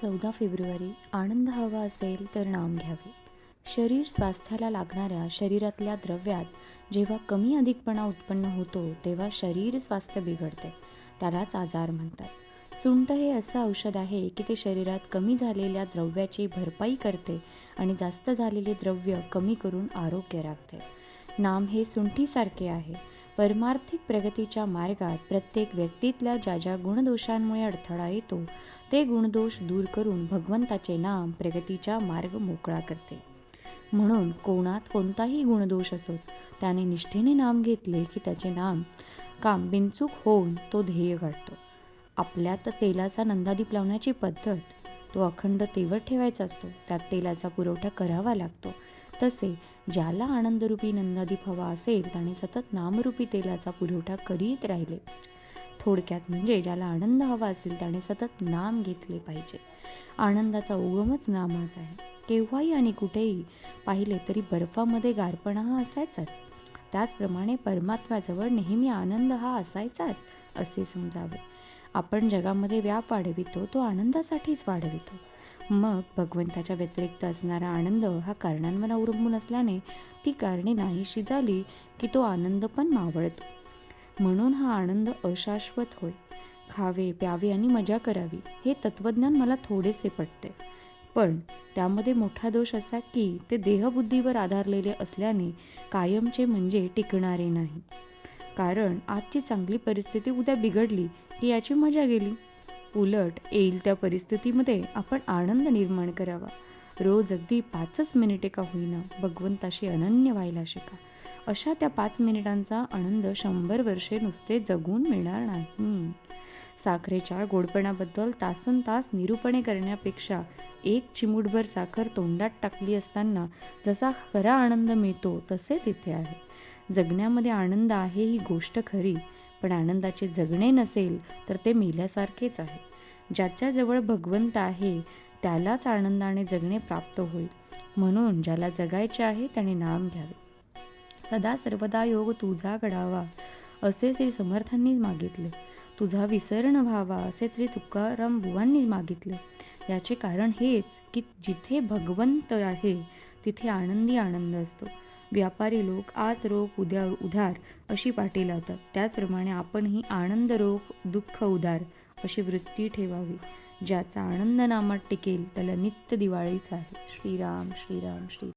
चौदा फेब्रुवारी आनंद हवा असेल तर नाम घ्यावे. शरीर स्वास्थ्याला लागणाऱ्या शरीरातल्या द्रव्यात जेव्हा कमी अधिकपणा उत्पन्न होतो तेव्हा शरीर स्वास्थ्य बिघडते. त्यालाच आजार म्हणतात. सुंट हे असं औषध आहे की ते शरीरात कमी झालेल्या द्रव्याची भरपाई करते आणि जास्त झालेले द्रव्य कमी करून आरोग्य राखते. नाम हे सुंठीसारखे आहे. परमार्थिक प्रगतीच्या मार्गात प्रत्येक व्यक्तीतल्या ज्या ज्या गुणदोषांमुळे अडथळा येतो ते गुणदोष दूर करून भगवंताचे नाम प्रगतीचा मार्ग मोकळा करते. म्हणून कोणात कोणताही गुणदोष असोत त्याने निष्ठेने नाम घेतले की त्याचे नाम काम बिनचूक होऊन तो ध्येय गाठतो. आपल्यात तेलाचा नंदादीप लावण्याची पद्धत तो अखंड तेवत ठेवायचा असतो त्यात तेलाचा पुरवठा करावा लागतो. तसे ज्याला आनंदरूपी नंदादीप हवा असेल त्याने सतत नामरूपी तेलाचा पुरवठा करीत राहिले. थोडक्यात म्हणजे ज्याला आनंद हवा असेल त्याने सतत नाम घेतले पाहिजे. आनंदाचा उगमच नामात आहे. केव्हाही आणि कुठेही पाहिले तरी बर्फामध्ये गारपणा हा असायचाच. त्याचप्रमाणे परमात्म्याजवळ नेहमी आनंद हा असायचाच असे समजावे. आपण जगामध्ये व्याप वाढवितो तो आनंदासाठीच वाढवितो. मग भगवंताच्या व्यतिरिक्त असणारा आनंद हा कारणांवर अवलंबून असल्याने ती कारणे नाहीशी झाली की तो आनंद पण मावळतो. म्हणून हा आनंद अशाश्वत होय. खावे प्यावे आणि मजा करावी हे तत्त्वज्ञान मला थोडेसे पटते. पण त्यामध्ये मोठा दोष असा की ते देहबुद्धीवर आधारलेले असल्याने कायमचे म्हणजे टिकणारे नाही. कारण आजची चांगली परिस्थिती उद्या बिघडली की याची मजा गेली. उलट येईल त्या परिस्थितीमध्ये आपण आनंद निर्माण करावा. रोज अगदी पाचच मिनिटे का होईना भगवंताशी अनन्य व्हायला शिका. अशा त्या पाच मिनिटांचा आनंद शंभर वर्षे नुसते जगून मिळणार नाही. साखरेच्या गोडपणाबद्दल तासन तास निरूपणे करण्यापेक्षा एक चिमूटभर साखर तोंडात टाकली असताना जसा खरा आनंद मिळतो तसेच इथे आहे. जगण्यामध्ये आनंद आहे ही गोष्ट खरी. पण आनंदाचे जगणे नसेल तर ते मेल्यासारखेच आहे. ज्याच्याजवळ भगवंत आहे त्यालाच आनंदाने जगणे प्राप्त होईल. म्हणून ज्याला जगायचे आहे त्याने नाम घ्यावे. सदा सर्वदा योग तुझा घडावा असे श्री समर्थांनी मागितले. तुझा विसरण व्हावा असे श्री तुकाराम बुवांनी मागितले. याचे कारण हेच की जिथे भगवंत आहे तिथे आनंदी आनंद असतो. व्यापारी लोक आज रोख उद्या उधार अशी पाठी लावतात. त्याचप्रमाणे आपणही आनंद रोख दुःख उधार अशी वृत्ती ठेवावी ज्याचा आनंद नामात टिकेल. त्याला नित्य दिवाळीच आहे. श्रीराम श्रीराम श्री